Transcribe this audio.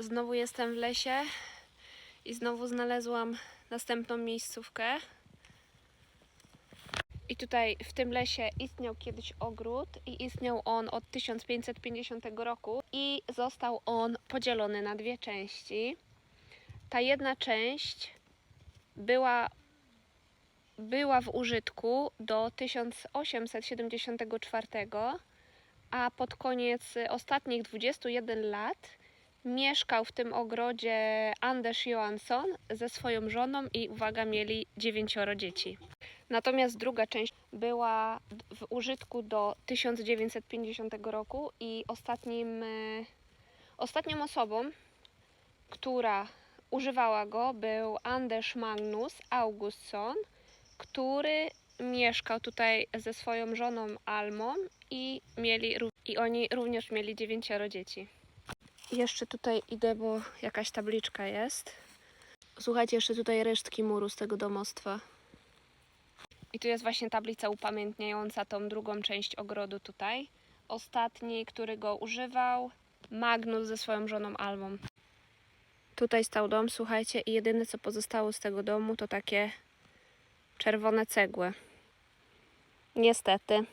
Znowu jestem w lesie i znowu znalazłam następną miejscówkę. I tutaj w tym lesie istniał kiedyś ogród i istniał on od 1550 roku i został on podzielony na dwie części. Ta jedna część była, była w użytku do 1874, a pod koniec ostatnich 21 lat mieszkał w tym ogrodzie Anders Johansson ze swoją żoną i uwaga, mieli dziewięcioro dzieci. Natomiast druga część była w użytku do 1950 roku i ostatnim, e, ostatnią osobą, która używała go był Anders Magnus Augustsson, który mieszkał tutaj ze swoją żoną Almą i, mieli, i oni również mieli dziewięcioro dzieci. Jeszcze tutaj idę, bo jakaś tabliczka jest. Słuchajcie, jeszcze tutaj resztki muru z tego domostwa. I tu jest właśnie tablica upamiętniająca tą drugą część ogrodu tutaj. Ostatni, który go używał, Magnus ze swoją żoną Almą. Tutaj stał dom, słuchajcie, i jedyne co pozostało z tego domu to takie czerwone cegły. Niestety.